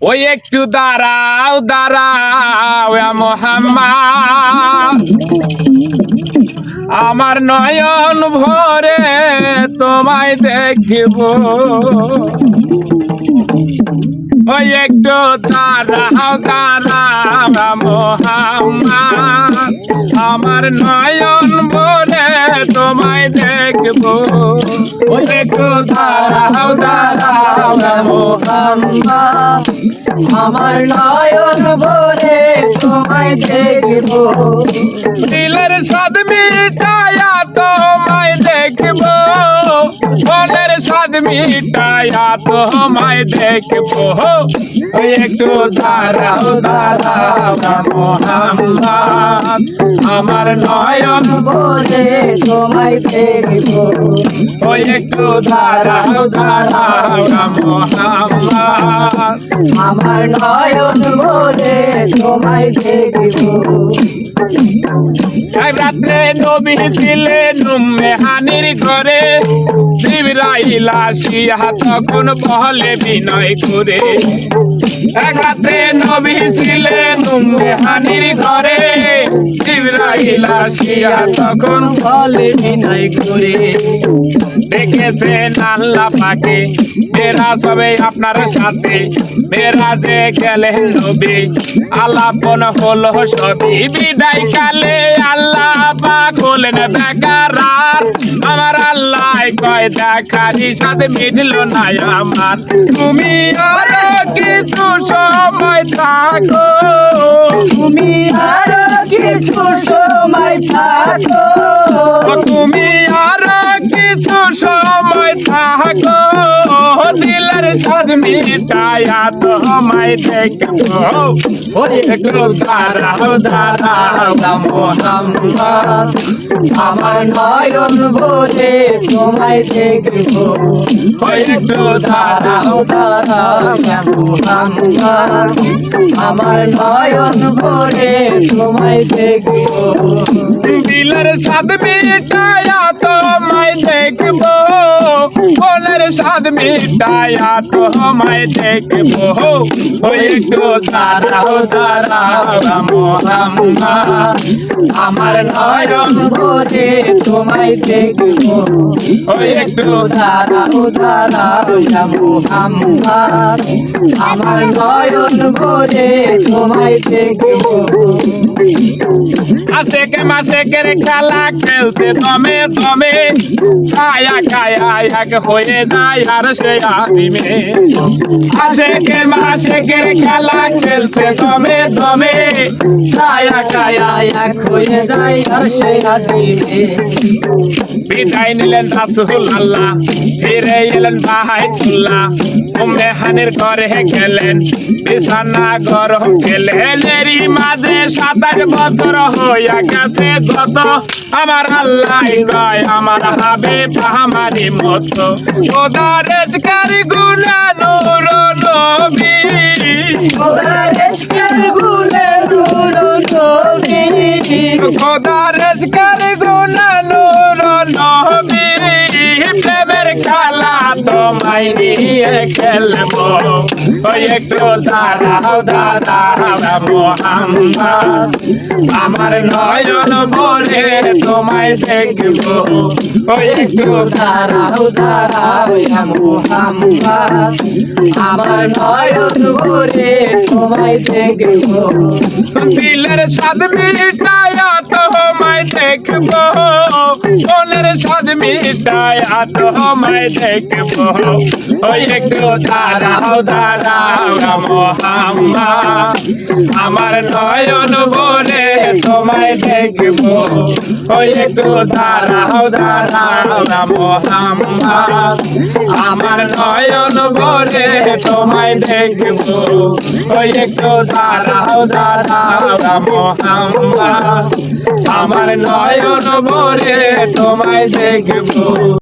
ওই একটু দাঁড়াও দাঁড়াও মোহাম্মদ। আমার নয়ন ভরে তোমায় দেখিব। ওই একটু দাঁড়াও দাঁড়াও মোহাম্মদ। আমার নয়ন ভরে তোমায় দেখব। একটু দাঁড়াও দাঁড়াও মোহাম্মা। আমার নয়ন ভরে তোমায় দেখব। দিলের সাদ মিটায়া তোমায় দেখব। মিটায়া তোমায় দেখব। একটু দাঁড়াও দাঁড়াও মোহাম্মদ। আমার নয়ন ভরে তোমায় দেখব। ওই একটু দাঁড়াও দাঁড়াও মোহাম্মদ। আমার নয়ন ভরে তোমায় দেখব। রাত্রে নবী দিলেন মেহানির ঘরে। তখন বহলে বিনয় করে এক রাত্রে নবী ঘরে। বিনয় করে আল্লাহ পাকে মেরা সবে আপনার সাথে। মেরা যে গেলেন নবী, আলাপন হলো সবই বিদায় কালে আল্লাহ পাক হলেন বেকার আমার আল্লাহ কয় দেখারি সাথে মিটল না আমার। তুমি আরও কিছু সময় থাকো। তুমি আরও কিছু সময় থাকো। তুমি দিলের সাদ মিটায়া তোমায় দেখব ওই একটু দাঁড়াও দাঁড়াও মোহাম্মদ আমার নয়ন ভরে তোমায় দেখব একটু দাঁড়াও দাঁড়াও মোহাম্মদ আমার নয়ন ভরে তোমায় দেখব দিলের সাদ মিটায়া তোমায় দেখব মনের সাদ মিটায়া তোমায় দেখব ওই একটু দাঁড়াও দাঁড়াও মোহাম্মদ আমার নয়ন ভরে তোমায় দেখব ওই একটু দাঁড়াও দাঁড়াও মোহাম্মদ আমার নয়ন ভরে তোমায় দেখব আশেকে মাসেকের খেলা খেলছে দমে দমে ছায়া খায়া এক হয়ে যায় আর সে আদিমে আশেকে মাসেকের খেলা খেলছে দমে দমে। ছায়া কায়া এক হয়ে যায় আর সে হাজিরে বিদায় নিলেন রাসুল আল্লাহ ফিরে এলেন বাহাইতুল্লাহ। উম্মে হানির ঘরে গেলেন, বিছানা গরম গেলেন এরই মাঝে সাতাশ বছর হইয়া গেছে গত। আমার আল্লাহ আমার হাবে আমারই মতো। ওদারেজকারী গুলা নূর নবী খোদারেশকের কারি নূর তোমায় নিয়ে খেলব। ওই একটু দাঁড়াও দাঁড়াও, মোহাম্মদ। আমার নয়ন বলে তোমায় দেখব। ওই একটু দাঁড়াও দাঁড়াও, মোহাম্মদ। আমার নয়ন ভরে তোমায় দেখব। দিলের স্বাদ মিটায়া তোমায় দেখব। স্বাদ মিটায়া তোমায় দেখব ওই একটু দাঁড়াও দাঁড়াও মোহাম্মদ আমার নয়ন বলে তোমায় দেখব ওই একটু দাঁড়াও দাঁড়াও মোহাম্মদ আমার নয়ন বলে তোমায় দেখব ওই একটু দাঁড়াও দাঁড়াও মোহাম্মদ আমার নয়ন বলে তোমায় দেখব। que.